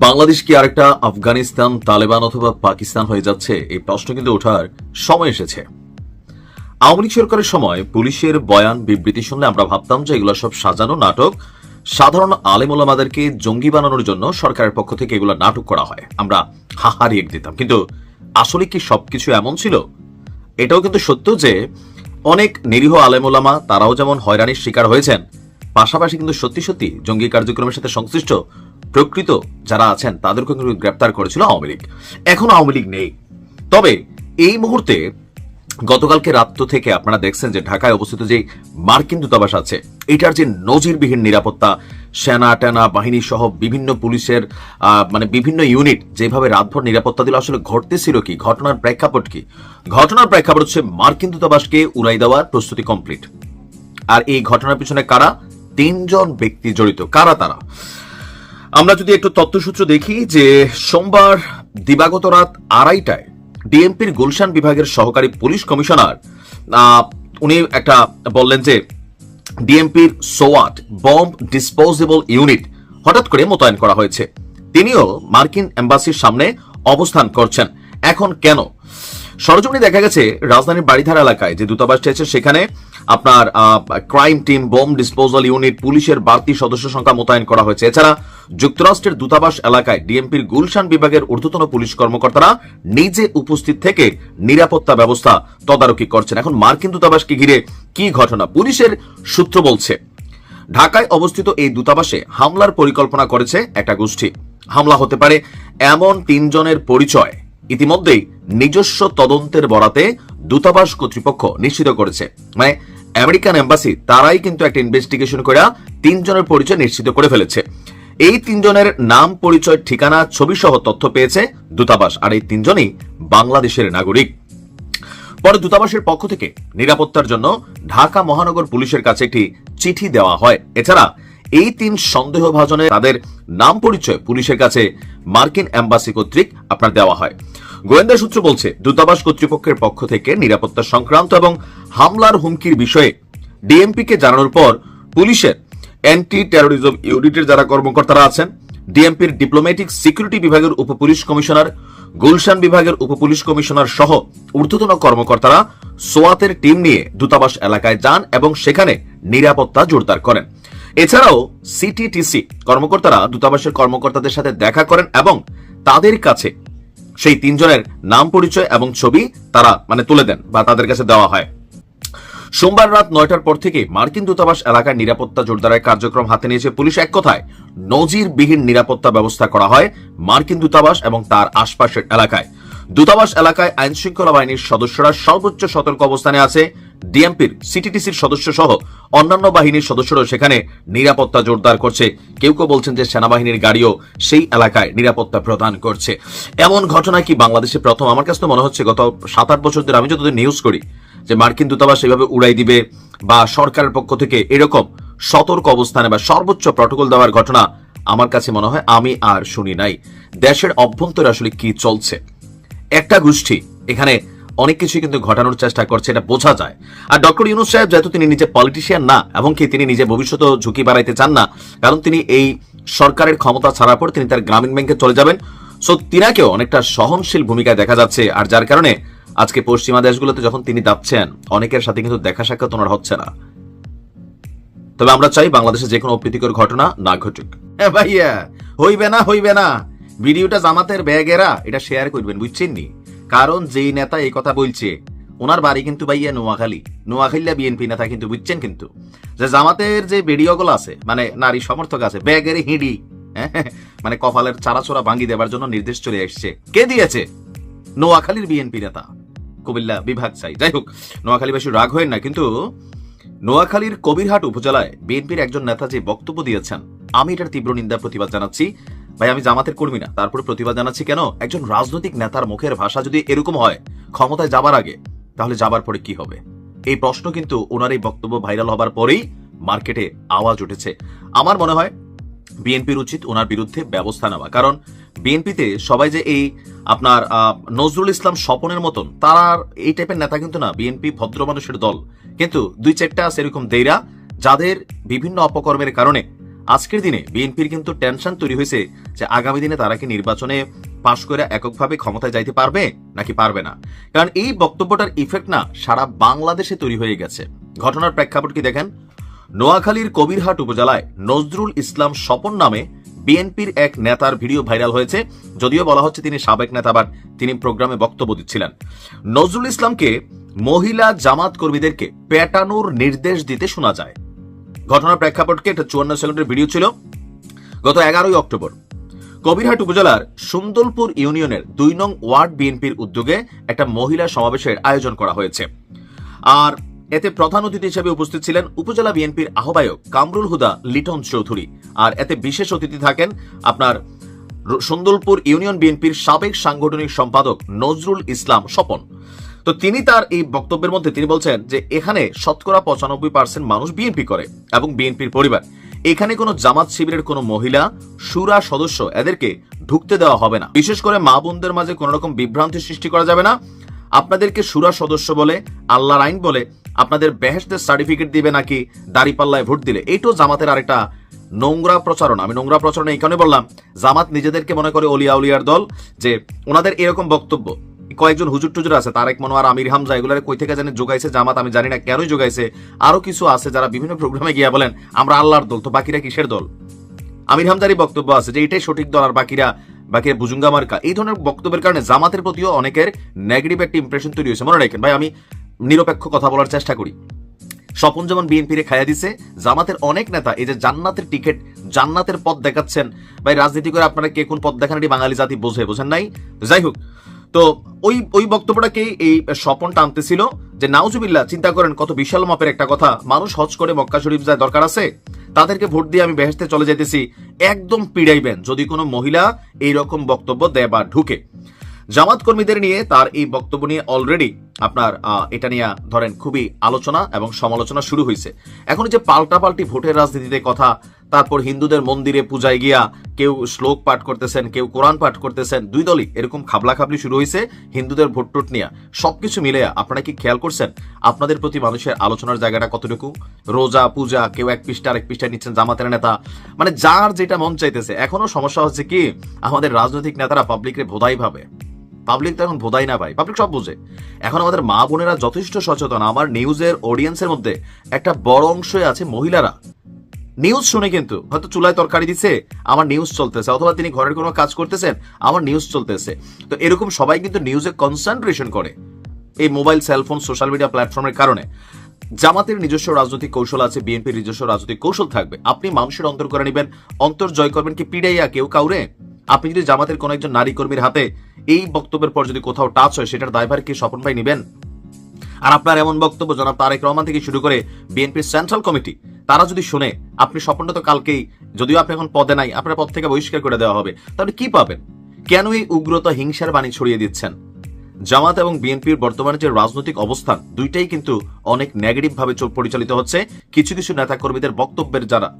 বাংলাদেশ কি আরেকটা আফগানিস্তান, তালেবান অথবা পাকিস্তান হয়ে যাচ্ছে? এই প্রশ্ন কিন্তু ওঠার সময় এসেছে। আওয়ামী লীগ সরকারের সময় পুলিশের বয়ান বিবৃতি শুনলে আমরা ভাবতাম যে এগুলো সব সাজানো নাটক। সাধারণ আলেমুলামাদেরকে জঙ্গি বানানোর জন্য সরকারের পক্ষ থেকে এগুলো নাটক করা হয়। আমরা হাহারিয়ে দিতাম। কিন্তু আসলে কি সবকিছু এমন ছিল? এটাও কিন্তু সত্য যে অনেক নিরীহ আলেমুলামা তারাও যেমন হয়রানির শিকার হয়েছেন, পাশাপাশি কিন্তু সত্যি সত্যি জঙ্গি কার্যক্রমের সাথে সংশ্লিষ্ট প্রকৃত যারা আছেন তাদেরকে কিন্তু গ্রেপ্তার করেছিল আওয়ামী লীগ। এখন আওয়ামী লীগ নেই। তবে এই মুহূর্তে গতকালকে রাত্র থেকে আপনারা দেখছেন যে ঢাকায় অবস্থিত যে মার্কিন দূতাবাস আছে, এটার যে নজিরবিহীন নিরাপত্তা, সেনা, টেনা, বাহিনী সহ বিভিন্ন পুলিশের মানে বিভিন্ন ইউনিট যেভাবে রাতভর নিরাপত্তা দিল, আসলে ঘটতেছিল কি? ঘটনার প্রেক্ষাপট কি? ঘটনার প্রেক্ষাপট হচ্ছে মার্কিন দূতাবাসকে উড়াই দেওয়ার প্রস্তুতি কমপ্লিট। আর এই ঘটনার পিছনে কারা? তিনজন ব্যক্তি জড়িত। কারা তারা? আমরা যদি একটু তথ্যসূত্র দেখি যে সোমবার দিবাগত রাত আড়াইটায় ডিএমপির গুলশান বিভাগের সহকারী পুলিশ কমিশনার উনি একটা বললেন যে ডিএমপির সোয়াট বম্ব ডিসপোজেবল ইউনিট হঠাৎ করে মোতায়েন করা হয়েছে। তিনিও মার্কিন এম্বাসির সামনে অবস্থান করছেন। এখন কেন? সরজমিনে দেখা গেছে রাজধানীর বাড়িধারা এলাকায় যে দূতাবাসটি আছে সেখানে আপনার crime team bomb disposal unit পুলিশের বাড়তি সদস্য সংখ্যা মোতায়েন করা হয়েছে। এছাড়া যুক্তরাষ্ট্রের দূতাবাস এলাকায় ডিএমপির গুলশান বিভাগের ঊর্ধ্বতন পুলিশ কর্মকর্তারা নিজে উপস্থিত থেকে নিরাপত্তা ব্যবস্থা তদারকি করছেন। এখন মার্কিন দূতাবাসকে ঘিরে কি ঘটনা? পুলিশের সূত্র বলছে, ঢাকায় অবস্থিত এই দূতাবাসে হামলার পরিকল্পনা করেছে একটা গোষ্ঠী। হামলা হতে পারে এমন তিনজনের পরিচয়। ইতিমধ্যেই নিজস্ব তদন্তের বরাতে দূতাবাস কর্তৃপক্ষ নিশ্চিত করেছে। মানে আমেরিকান এম্বাসি তারাই কিন্তু একটা ইনভেস্টিগেশন করে তিনজনের পরিচয় নিশ্চিত করে ফেলেছে। এই তিনজনের নাম, পরিচয়, ঠিকানা ছবি সহ তথ্য পেয়েছে দূতাবাস, আর এই তিনজনই বাংলাদেশের নাগরিক। পরে দূতাবাসের পক্ষ থেকে নিরাপত্তার জন্য ঢাকা মহানগর পুলিশের কাছে একটি চিঠি দেওয়া হয়। এছাড়া এই তিন সন্দেহভাজনের তাদের নাম, পরিচয় পুলিশের কাছে মার্কিন এম্বাসি কর্তৃক আপনার দেওয়া হয়। গোয়েন্দা সূত্র বলছে, দূতাবাস কর্তৃপক্ষের পক্ষ থেকে নিরাপত্তা সংক্রান্ত এবং হামলার হুমকির বিষয়ে ডিএমপি কে জানানোর পর পুলিশের অ্যান্টি টেরোরিজম ইউনিটের যারা কর্মকর্তারা আছেন, ডিএমপির ডিপ্লোম্যাটিক সিকিউরিটি বিভাগের উপপুলিশ কমিশনার, গুলশান বিভাগের উপপুলিশ কমিশনার সহ ঊর্ধ্বতন কর্মকর্তারা সোয়াতের টিম নিয়ে দূতাবাস এলাকায় যান এবং সেখানে নিরাপত্তা জোরদার করেন। এছাড়াও সিটিটিসি কর্মকর্তারা দূতাবাসের কর্মকর্তাদের সাথে দেখা করেন এবং তাদের কাছে সেই তিনজনের নাম পরিচয় এবং ছবি তারা মানে তুলে দেন বা তাদের কাছে দেওয়া হয়। সোমবার রাত নয়টার পর থেকে মার্কিন দূতাবাস এলাকায় নিরাপত্তা জোরদারের কার্যক্রম হাতে নিয়েছে পুলিশ এক কথায়। নজিরবিহীন নিরাপত্তা ব্যবস্থা করা হয় মার্কিন দূতাবাস এবং তার আশপাশের এলাকায়। দূতাবাস এলাকায় আইন শৃঙ্খলা বাহিনীর সদস্যরা সর্বোচ্চ সতর্ক অবস্থানে আছে। ডিএমপির সিটিটিসির সদস্য সহ অন্যান্য বাহিনীর সদস্যরাও সেখানে নিরাপত্তা জোরদার করছে। কেউ কেউ বলছেন যে সেনাবাহিনীর গাড়িও সেই এলাকায় নিরাপত্তা প্রদান করছে। এমন ঘটনা কি বাংলাদেশে প্রথম? আমার কাছে তো মনে হচ্ছে গত সাত আট বছর ধরে আমি যতদিন নিউজ করি যে মার্কিন দূতাবাস এভাবে উড়াই দিবে বা সরকারের পক্ষ থেকে এরকম সতর্ক অবস্থানে বা সর্বোচ্চ প্রটোকল দেওয়ার ঘটনা আমার কাছে মনে হয় আমি আর শুনি নাই। দেশের অভ্যন্তরে আসলে কি চলছে? একটা গোষ্ঠী এখানে অনেক কিছু কিন্তু ঘটানোর চেষ্টা করছে, এটা বোঝা যায়। আর ডক্টর ইউনুস সাহেব যেহেতু তিনি নিজে পলিটিশিয়ান না, এবং কি তিনি নিজে ভবিষ্যতে ঝুঁকি বাড়াইতে চান না, কারণ তিনি এই সরকারের ক্ষমতা ছাড়ার পর তিনি তার গ্রামীণ ব্যাংকে চলে যাবেন। সো তিনাকেও অনেকটা সহনশীল ভূমিকায় দেখা যাচ্ছে, আর যার কারণে আজকে পশ্চিমা দেশগুলোতে যখন তিনি যাচ্ছেন, অনেকের সাথে কিন্তু দেখা সাক্ষাৎ ওনার হচ্ছে না। তবে আমরা চাই বাংলাদেশে যে কোনো অপ্রীতিকর ঘটনা না ঘটুক। ভাইয়া, হইবে না হইবে না। ভিডিওটা জামাতের ব্যাগেরা, এটা শেয়ার করবেন বুঝছেন নি কারণ যেই নেতা এই কথা বলছে ওনার বাড়ি কিন্তু ভাইয়া নোয়াখালী। নোয়াখালীলা বিএনপি নেতা কিন্তু বুঝছেন কিন্তু। যে জামাতের যে ভিডিওগুলো আছে মানে নারী সমর্থক আছে ব্যাগের হিঁড়ি হ্যাঁ, মানে কপালের চারাচোরা ভাঙ্গি দেবার জন্য নির্দেশ চলে এসছে কে দিয়েছে? নোয়াখালীর বিএনপি নেতা। কুমিল্লা বিভাগ চাই। যাই হোক নোয়াখালীবাসী রাগ হয় না কিন্তু নোয়াখালীর কবিরহাট উপজেলায় বিএনপির একজন নেতা যে বক্তব্য দিয়েছেন আমি এটার তীব্র নিন্দা প্রতিবাদ জানাচ্ছি। ভাই, আমি জামাতের কর্মী না। তারপরে প্রতিবাদ জানাচ্ছি কেন? একজন রাজনৈতিক নেতার মুখের ভাষা যদি এরকম হয়, ক্ষমতায় যাবার আগে, তাহলে যাবার পরে কি হবে? এই প্রশ্ন কিন্তু ওনার এই বক্তব্য ভাইরাল হবার পরেই মার্কেটে আওয়াজ উঠেছে। আমার মনে হয়, বিএনপির উচিত ওনার বিরুদ্ধে ব্যবস্থা নেওয়া। কারণ বিএনপিতে সবাই যে এই আপনার নজরুল ইসলাম স্বপনের মতন, তার এই টাইপের নেতা কিন্তু না। বিএনপি ভদ্র মানুষের দল। কিন্তু দুই চারটা আছে এরকম দেইরা, যাদের বিভিন্ন অপকর্মের কারণে আজকের দিনে বিএনপির কিন্তু টেনশন তৈরি হয়েছে যে আগামী দিনে তারা কি নির্বাচনে পাশ করে এককভাবে ক্ষমতায় যাইতে পারবে নাকি পারবে না। কারণ এই বক্তব্যটার ইফেক্ট না সারা বাংলাদেশে তৈরি হয়ে গেছে। ঘটনার প্রেক্ষাপট কি দেখেন? নোয়াখালীর কবিরহাট উপজেলায় নজরুল ইসলাম স্বপন নামে বিএনপির এক নেতার ভিডিও ভাইরাল হয়েছে। যদিও বলা হচ্ছে তিনি সাবেক নেতা, বাট তিনি প্রোগ্রামে বক্তব্য দিচ্ছিলেন। নজরুল ইসলামকে মহিলা জামাত কর্মীদেরকে পেটানোর নির্দেশ দিতে শোনা যায়। ঘটনার প্রেক্ষাপটকে একটা চুয়ান্ন সেকেন্ডের ভিডিও ছিল গত এগারোই অক্টোবর। কবিরহাট উপজেলার সুন্দরপুর ইউনিয়নের দুই নং ওয়ার্ড বিএনপির উদ্যোগে একটা মহিলা সমাবেশের আয়োজন করা হয়েছে। আর এতে প্রধান অতিথি হিসেবে উপস্থিত ছিলেন উপজেলা বিএনপির আহ্বায়ক কামরুল হুদা, লিটন চৌধুরী। আর এতে বিশেষ অতিথি থাকেন আপনার সুন্দরপুর ইউনিয়ন বিএনপির সাবেক সাংগঠনিক সম্পাদক নজরুল ইসলাম স্বপন। তো তিনি তার এই বক্তব্যের মধ্যে তিনি বলছেন যে এখানে শতকরা পঁচানব্বই পার্সেন্ট মানুষ বিএনপি করে এবং বিএনপির পরিবার। এখানে কোনো জামাত শিবিরের কোনো মহিলা, সুরা সদস্য এদেরকে ঢুকতে দেওয়া হবে না। বিশেষ করে মা বোনদের মাঝে কোনো রকম বিভ্রান্তি সৃষ্টি করা যাবে না। আপনাদেরকে সুরা সদস্য বলে, আল্লাহর আইন বলে, আপনাদের বেহেস্তের সার্টিফিকেট দিবে নাকি দাড়িপাল্লায় ভোট দিলে? এইটাও জামাতের আরেকটা নোংরা প্রচারণ। আমি নোংরা প্রচারণ এই কারণে বললাম, জামাত নিজেদেরকে মনে করে অলিয়া উলিয়ার দল যে ওনাদের এরকম বক্তব্য। কয়েকজন হুজুর টুজুর আছে, তারেক মনোয়ার, আমির হামজা, এগুলার কই থেকে জানি যোগাইছে জামাত, আমি জানি না কেনই যোগাইছে আরও কিছু আছে যারা বিভিন্ন প্রোগ্রামে গিয়া বলেন, আমরা আল্লাহর দল, তো বাকিরা কিসের দল? আমির হামজারই বক্তব্য আছে যে, এটাই সঠিক দল আর বাকিরা বাকিরা বুজুঙ্গা মার্কা। এই ধরনের বক্তব্যের কারণে জামাতের প্রতিও অনেকের নেগেটিভ একটা ইমপ্রেশন তৈরি হয়েছে। মনে রাখেন, ভাই, আমি নিরপেক্ষ কথা বলার চেষ্টা করি। স্বপন যেমন বিএনপিরে খাইয়া দিছে, জামাতের অনেক নেতা এই যে জান্নাতের টিকিট, জান্নাতের পথ দেখাচ্ছেন। ভাই, রাজনীতি করে আপনারা কে কোন পথ দেখান বাঙালি জাতি বোঝে, বোঝেন নাই? যাই হোক তো ওই ওই বক্তব্যটাকেই এই স্বপন টানতেছিল যে নাউজুবিল্লাহ, চিন্তা করেন কত বিশাল মাপের একটা কথা। মানুষ হজ করে মক্কা শরীফ যায় দরকার আছে? তাদেরকে ভোট দিয়ে আমি বেহেস্তে চলে যেতেছি। একদম পিড়াইবেন যদি কোনো মহিলা এই রকম বক্তব্য দেয় বা ঢুকে। জামাত কর্মীদের নিয়ে তার এই বক্তব্য নিয়ে অলরেডি আপনার এটা নিয়ে ধরেন খুবই আলোচনা এবং সমালোচনা শুরু হয়েছে এখন যে পাল্টাপাল্টি ভোটের রাজনীতিতে কথা তারপর হিন্দুদের মন্দিরে পূজায় গিয়া কেউ শ্লোক পাঠ করতেছেন, কেউ কোরআন পাঠ করতেছেন, দুই দলই এরকম খাবলা খাবলি শুরু হয়েছে হিন্দুদের ভোট টোট নিয়ে। সবকিছু মিলে আপনারা কি খেয়াল করছেন? আপনাদের প্রতি মানুষের আলোচনার জায়গাটা কতটুকু? রোজা, পূজা, কেউ এক পৃষ্ঠা আরেক পৃষ্ঠায় নিচ্ছেন জামাতের নেতা। মানে যার যেটা মন চাইতেছে। এখনও সমস্যা হচ্ছে কি, আমাদের রাজনৈতিক নেতারা পাবলিকরে ভোদাই ভাবে। পাবলিক তো এখন বোধাই না ভাই, পাবলিক সব বোঝে। এখন আমাদের মা বোনেরা যথেষ্ট সচেতন। আমার নিউজের অডিয়েন্সের মধ্যে একটা বড় অংশই আছে মহিলারা। নিউজ শুনে কিন্তু, হয়তো চুলায় তরকারি দিচ্ছে আমার নিউজ চলতেছে, অথবা তিনি ঘরের কোনো কাজ করতেছেন, আমার নিউজ চলতেছে। তো এরকম সবাই কিন্তু নিউজে কনসেন্ট্রেশন করে, এই মোবাইল সেলফোন সোশ্যাল মিডিয়া প্ল্যাটফর্মের কারণে। জামাতের নিজস্ব রাজনৈতিক কৌশল আছে, বিএনপির নিজস্ব রাজনৈতিক কৌশল থাকবে। আপনি মানুষের অন্তর করে নেবেন, অন্তর জয় করবেন কি পিড়াইয়া কেউ কাউরে? আপনি যদি জামাতের কোন একজন নারী কর্মীর হাতে এই বক্তব্যের পর যদি কোথাও টাচ হয়, সেটার দায়ভার কি স্বপন ভাই নেবেন? আর আপনার এমন বক্তব্য জনাব তারেক রহমান থেকে শুরু করে বিএনপির সেন্ট্রাল কমিটি তারা যদি শুনে, আপনি স্বপ্নটা তো কালকেই, যদিও আপনি এখন পদে নাই, আপনার পদ থেকে বহিষ্কার করে দেওয়া হবে, তাহলে কি পাবেন? কেন এই উগ্রতা, হিংসার বাণী ছড়িয়ে দিচ্ছেন? জামাত এবং বিএনপির বর্তমানে যে রাজনৈতিক অবস্থান, দুইটাই কিন্তু অনেক নেগেটিভ ভাবে চল- পরিচালিত হচ্ছে। কিছু কিছু নেতাকর্মীদের বক্তব্যের যারা